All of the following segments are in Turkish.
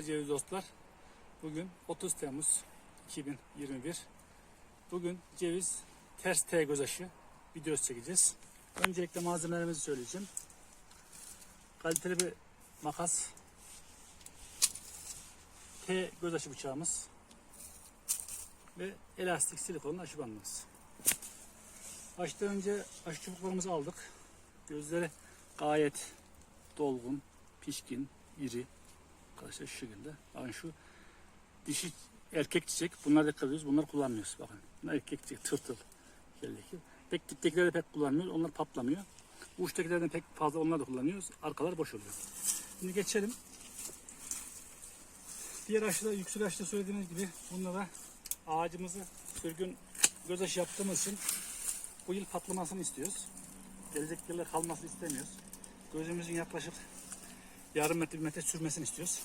Ceviz dostlar. Bugün 30 Temmuz 2021. Bugün ceviz ters T göz aşı videosu çekeceğiz. Öncelikle malzemelerimizi söyleyeceğim. Kaliteli bir makas. T göz aşı bıçağımız. Ve elastik silikonlu aşı bandımız. Aşıdan önce aşı çubuklarımızı aldık. Gözleri gayet dolgun, pişkin, iri. Arkadaşlar şu şekilde. Bakın şu dişi erkek çiçek. Bunlar dikkat ediyoruz. Bunları kullanmıyoruz. Bakın. Bunlar erkek çiçek. Tırtıl. Şeldeki. Pek diptekileri de pek kullanmıyoruz. Onlar patlamıyor. Bu uçtakilerden pek fazla onlar da kullanıyoruz. Arkalar boş oluyor. Şimdi geçelim. Diğer aşıda, yüksek aşıda söylediğimiz gibi bunlara ağacımızı sürgün göz aşı yaptığımız için bu yıl patlamasını istiyoruz. Gelecek yıllar kalmasını istemiyoruz. Gözümüzün yaklaşık yarım metre bir metre sürmesini istiyoruz.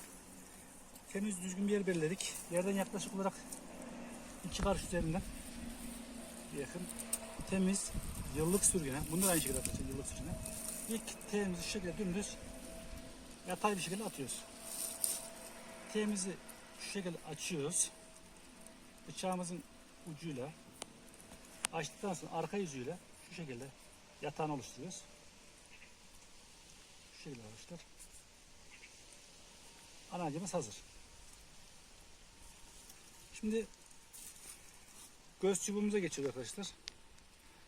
Temiz düzgün bir yer belirledik. Yerden yaklaşık olarak iki karış üzerinden yakın temiz yıllık sürgüne. Bunu da aynı şekilde atacağız yıllık sürgüne. İlk temiz şu şekilde dümdüz yatay bir şekilde atıyoruz. Temizi şu şekilde açıyoruz. Bıçağımızın ucuyla açtıktan sonra arka yüzüyle şu şekilde yatağını oluşturuyoruz. Şu şekilde arkadaşlar. Anacımız hazır. Şimdi göz çubuğumuza geçiyoruz arkadaşlar.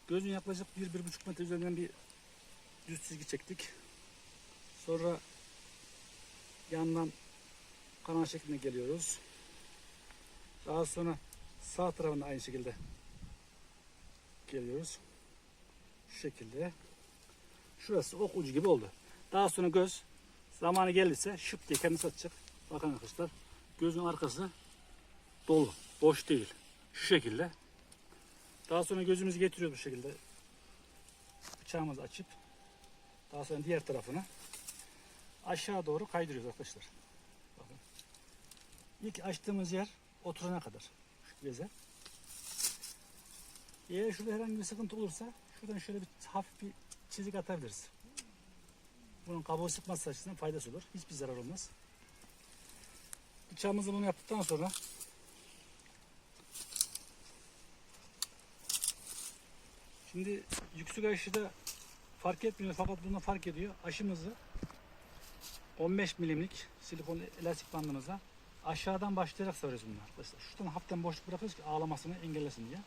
Gözün yaklaşık 1-1,5 metre üzerinden bir düz çizgi çektik. Sonra yandan kanal şeklinde geliyoruz. Daha sonra sağ tarafında aynı şekilde geliyoruz. Şu şekilde. Şurası ok ucu gibi oldu. Daha sonra göz zamanı gelirse şıp diye kendisi atacak. Bakın arkadaşlar gözün arkası dolu. Boş değil. Şu şekilde. Daha sonra gözümüzü getiriyoruz bu şekilde. Bıçağımızı açıp daha sonra diğer tarafına aşağı doğru kaydırıyoruz arkadaşlar. Bakın. İlk açtığımız yer oturana kadar. Şu beze. Eğer şurada herhangi bir sıkıntı olursa şuradan şöyle bir hafif bir çizik atabiliriz. Bunun kabuğu sıkması açısından faydası olur. Hiçbir zarar olmaz. Bıçağımızı bunu yaptıktan sonra Şimdi yüksek aşıda fark etmiyor fakat bunda fark ediyor. Aşımızı 15 milimlik silikon elastik bandımıza aşağıdan başlayarak sarıyoruz bunlar arkadaşlar. Şuradan hafiften boşluk bırakıyoruz ki ağlamasını engellesin diye.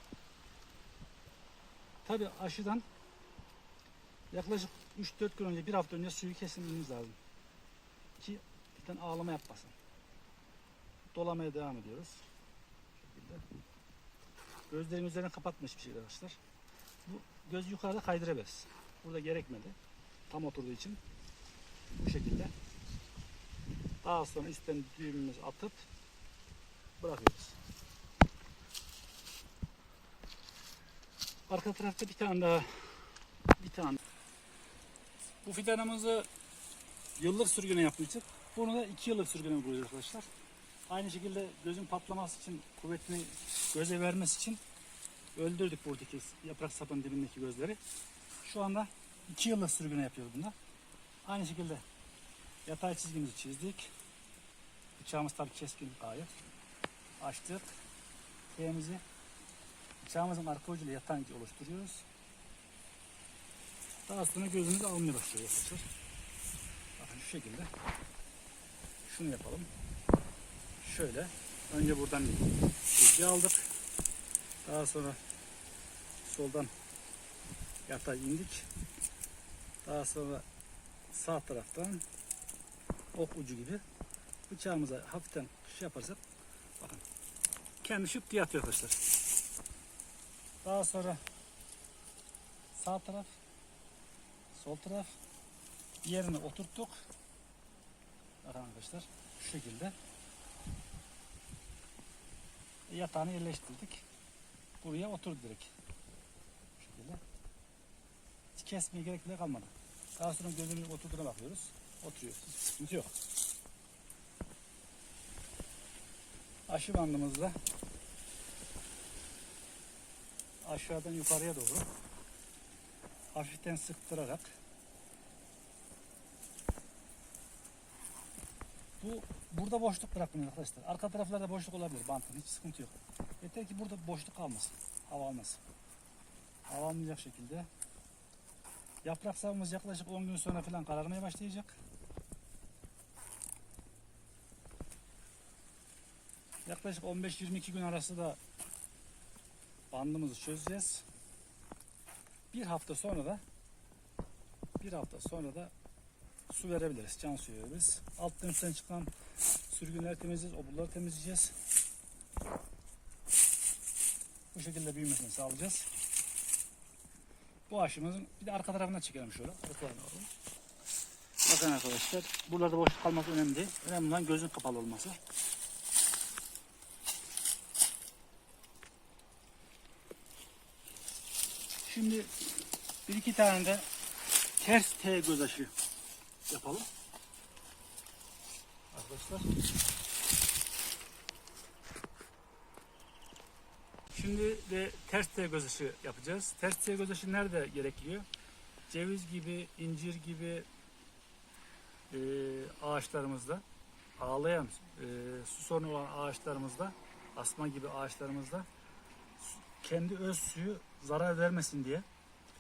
Tabi aşıdan yaklaşık 3-4 gün önce, bir hafta önce suyu kesilmemiz lazım. Ki bir ağlama yapmasın. Dolamaya devam ediyoruz. Gözlerin üzerine kapatmış bir şey arkadaşlar. Bu göz yukarıda kaydırabiliriz. Burada gerekmedi. Tam oturduğu için bu şekilde. Daha sonra üstten düğümümüzü atıp bırakıyoruz. Arka tarafta bir tane daha bir tane. Bu fidanımızı yıllık sürgüne yapmıştık. Bunu da iki yıllık sürgüne uyguluyoruz arkadaşlar. Aynı şekilde gözün patlaması için, kuvvetini göze vermesi için öldürdük buradaki yaprak sapının dibindeki gözleri. Şu anda iki yıllık sürgüne yapıyoruz bunda. Aynı şekilde yatay çizgimizi çizdik. Bıçağımız tabii keskin gayet. Açtık. T'mizi bıçağımızın arka ucuyla yatan oluşturuyoruz. Daha sonra gözümüz almaya başlıyor. Bakın şu şekilde. Şunu yapalım. Şöyle. Önce buradan bilgi aldık. Daha sonra soldan yatay indik. Daha sonra sağ taraftan ok ucu gibi bıçağımıza hafiften şey yaparsak bakın kendi şıp diye atıyor arkadaşlar. Daha sonra sağ taraf sol taraf yerine oturttuk. Bakın arkadaşlar şu şekilde yatağını yerleştirdik. Buraya oturdu direkt. Hiç kesmeye gerek bile kalmadı. Daha sonra gözümüzün oturduğuna bakıyoruz. Oturuyor. Hiç sıkıntı yok. Aşı bandımızla aşağıdan yukarıya doğru hafiften sıktırarak Bu burada boşluk bırakmıyor arkadaşlar. Arka taraflarda boşluk olabilir bantın. Hiç sıkıntı yok. Yeter ki burada boşluk kalmasın. Hava almasın. Hava almayacak şekilde. Yaprak savımız yaklaşık 10 gün sonra falan kararmaya başlayacak. Yaklaşık 15-22 gün arası da bandımızı çözeceğiz. Bir hafta sonra da bir hafta sonra da su verebiliriz. Can suyu verebiliriz. Alttan üstten çıkan sürgünleri temizleyeceğiz. Oburları temizleyeceğiz. Bu şekilde büyümesini sağlayacağız. Bu aşımızın bir de arka tarafına çekelim şöyle. Bakın arkadaşlar. Buralarda boşluk kalması önemli. Önemli olan gözün kapalı olması. Şimdi bir iki tane de ters T göz aşı yapalım. Arkadaşlar. Şimdi de ters T göz aşı yapacağız. Ters T göz aşı nerede gerekiyor? Ceviz gibi, incir gibi e, ağaçlarımızda, ağlayan, e, su sorunu olan ağaçlarımızda, asma gibi ağaçlarımızda kendi öz suyu zarar vermesin diye,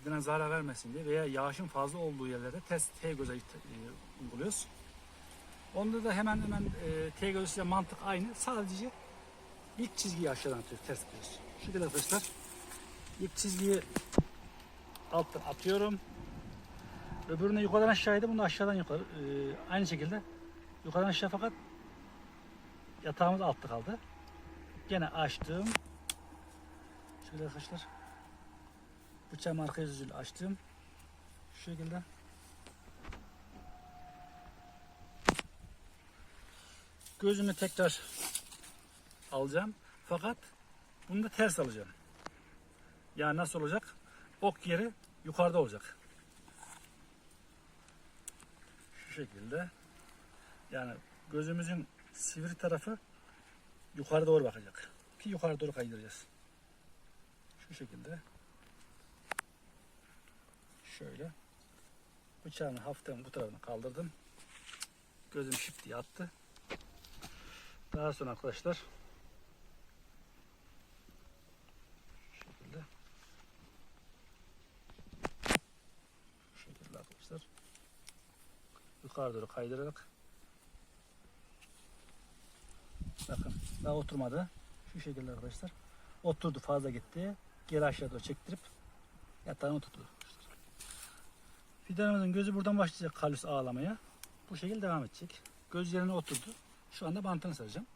fidana zarar vermesin diye veya yağışın fazla olduğu yerlerde ters T göz aşı e, uyguluyoruz. Onda da hemen hemen e, T göz aşıyla mantık aynı. Sadece ilk çizgiyi aşağıdan atıyoruz, ters atıyoruz. Şekilde arkadaşlar. İlk çizgiyi alttan atıyorum. Öbürünü yukarıdan aşağıydı, bunu aşağıdan yukarı. Ee, aynı şekilde yukarıdan aşağı fakat yatağımız altta kaldı. Gene açtım. Şöyle arkadaşlar. Bıçağımı arka yüzüyle açtım. Şu şekilde. Gözümü tekrar alacağım. Fakat bunu da ters alacağım. Yani nasıl olacak? Ok yeri yukarıda olacak. Şu şekilde. Yani gözümüzün sivri tarafı yukarı doğru bakacak. Ki yukarı doğru kaydıracağız. Şu şekilde. Şöyle. Bıçağını hafiften bu tarafına kaldırdım. Gözüm şıp diye attı. Daha sonra arkadaşlar şu şekilde. Arkadaşlar. Yukarı doğru kaydırarak. Bakın daha oturmadı. Şu şekilde arkadaşlar. Oturdu fazla gitti. Geri aşağı doğru çektirip yatağına oturttu fidanımızın gözü buradan başlayacak kalüs ağlamaya bu şekilde devam edecek göz yerine oturdu şu anda bantını saracağım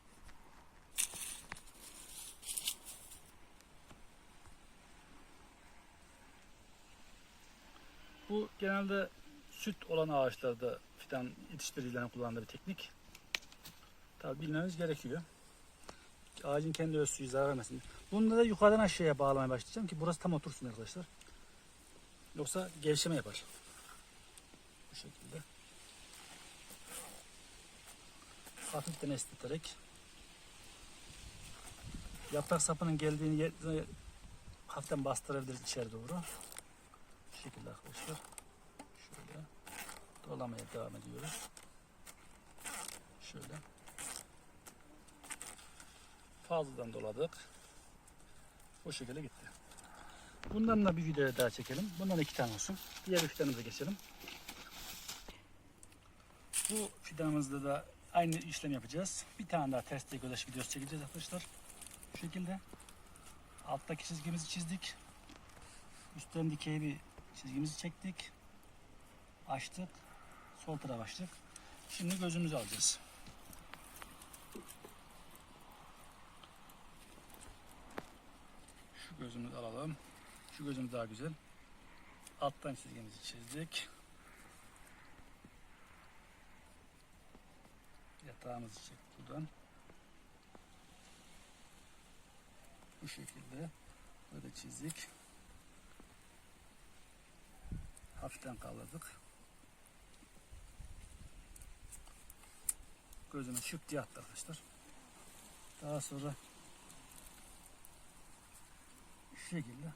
Bu genelde süt olan ağaçlarda fidan yetiştiricilerin kullandığı bir teknik. Tabi bilmemiz gerekiyor. Ağacın kendi öz suyu zarar vermesin. Bunu da yukarıdan aşağıya bağlamaya başlayacağım ki burası tam otursun arkadaşlar. Yoksa gevşeme yapar. Şekilde. Hafiften esneterek yaprak sapının geldiğini hafiften bastırabiliriz içeri doğru. Bu şekilde arkadaşlar. Şöyle dolamaya devam ediyoruz. Şöyle. Fazladan doladık. Bu şekilde gitti. Bundan da bir video daha çekelim. Bundan iki tane olsun. Diğer bir fidanımıza geçelim. Bu fidanımızda da aynı işlem yapacağız. Bir tane daha ters ödeş videosu çekeceğiz arkadaşlar. Bu şekilde. Alttaki çizgimizi çizdik. Üstten dikey bir çizgimizi çektik. Açtık. Sol tarafa açtık. Şimdi gözümüzü alacağız. Şu gözümüzü alalım. Şu gözümüz daha güzel. Alttan çizgimizi çizdik. Yatağımızı çektik buradan. Bu şekilde böyle çizdik. Hafiften kaldırdık. Gözümü şıp diye attı arkadaşlar. Daha sonra şu şekilde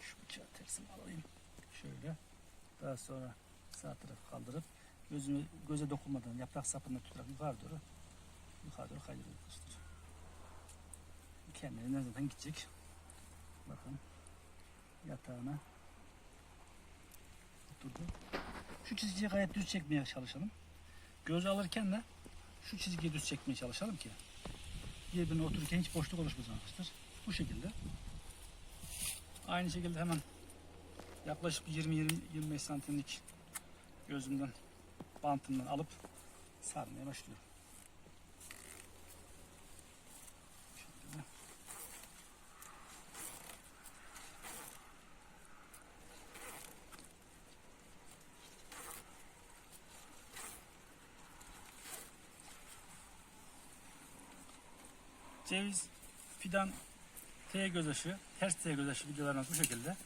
şu bıçağı tersine alayım. Şöyle. Daha sonra sağ tarafı kaldırıp Gözünü göze dokunmadan yaprak sapını tutarak yukarı doğru yukarı doğru kaydırıyoruz arkadaşlar. Kendine zaten gidecek. Bakın yatağına oturdu. Şu çizgiyi gayet düz çekmeye çalışalım. Gözü alırken de şu çizgiyi düz çekmeye çalışalım ki birbirine otururken hiç boşluk oluşmasın arkadaşlar. Bu şekilde. Aynı şekilde hemen yaklaşık 20-25 santimlik gözümden bantından alıp sarmaya başlıyorum. Ceviz, fidan, T gözaşı, ters T gözaşı videolarımız bu şekilde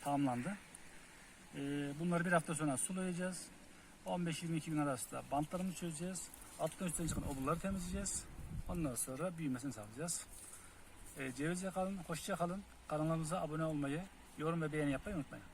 tamamlandı. Ee, bunları bir hafta sonra sulayacağız. 15-22 gün arasında bantlarımızı çözeceğiz. Alttan üstten çıkan oburları temizleyeceğiz. Ondan sonra büyümesini sağlayacağız. Ee, cevizle kalın, hoşça kalın. Kanalımıza abone olmayı, yorum ve beğeni yapmayı unutmayın.